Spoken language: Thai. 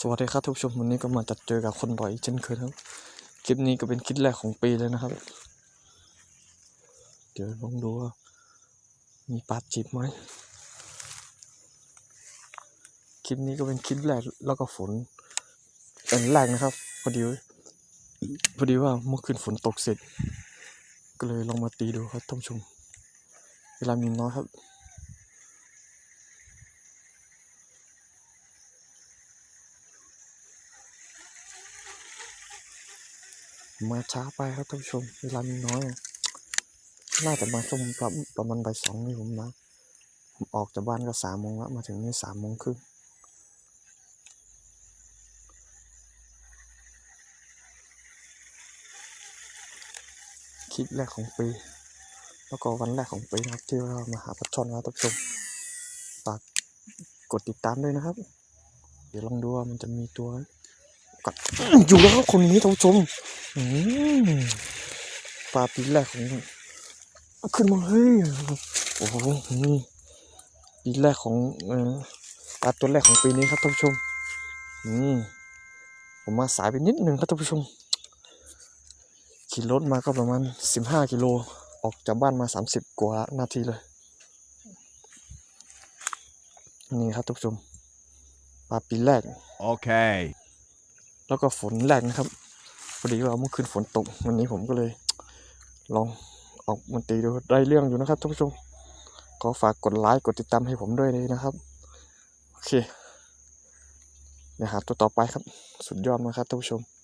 สวัสดีครับทุกผู้ชมวันนี้ก็มาจัดเจอกับคนบ่อยเช่นเคยครับ คลิปนี้ก็เป็นคลิปแรกของปีเลยนะครับ เดี๋ยวลองดูว่า มีปลาจีบไหมคลิปนี้ก็เป็นคลิปแรกแล้วก็ฝนเป็นแรกนะครับพอดีพอดีว่าเมื่อคืนฝนตกเสร็จ ก็เลยลองมาตีดูครับท่านผู้ชมเวลามีน้อยครับ มาช้าไปครับท่านผู้ชมเวลามีน้อย น่าจะมาช่วงประประมาณบ่ายสองนี่ผมนะ ผมออกจากบ้านก็สามโมงแล้วมาถึงนี่สามโมงครึ่งคลิปแรกของปี แล้วก็วันแรกของปีนะครับที่เรามาหาปลาช่อนครับท่านผู้ชมฝากกดติดตามด้วยนะครับ เดี๋ยวลองดูว่ามันจะมีตัว กัดอยู่แล้วคนนี้ท่านผู้ชมปลาปีแรกของขึ้นมาเฮ้ยโอ้โหนี่ปีแรกของปลาตัวแรกของปีนี้ครับท่านผู้ชมอืมผมมาสายไปนิดหนึ่งครับท่านผู้ชมขี่รถมาก็ประมาณสิบห้ากิโลออกจากบ้านมาสามสิบกว่านาทีเลยนี่ครับท่านผู้ชมปลาปีแรก Okay. แล้วก็ฝนแรงนะครับพอดีว่าเมื่อคืนฝนตกวันนี้ผมก็เลย ลองออกมันตีดูได้เรื่องอยู่นะครับท่านผู้ชมขอฝากกดไลค์กดติดตามให้ผมด้วยเลยนะครับโอเคเดี๋ยวหาตัวต่อไปครับ สุดยอดมากครับท่านผู้ชม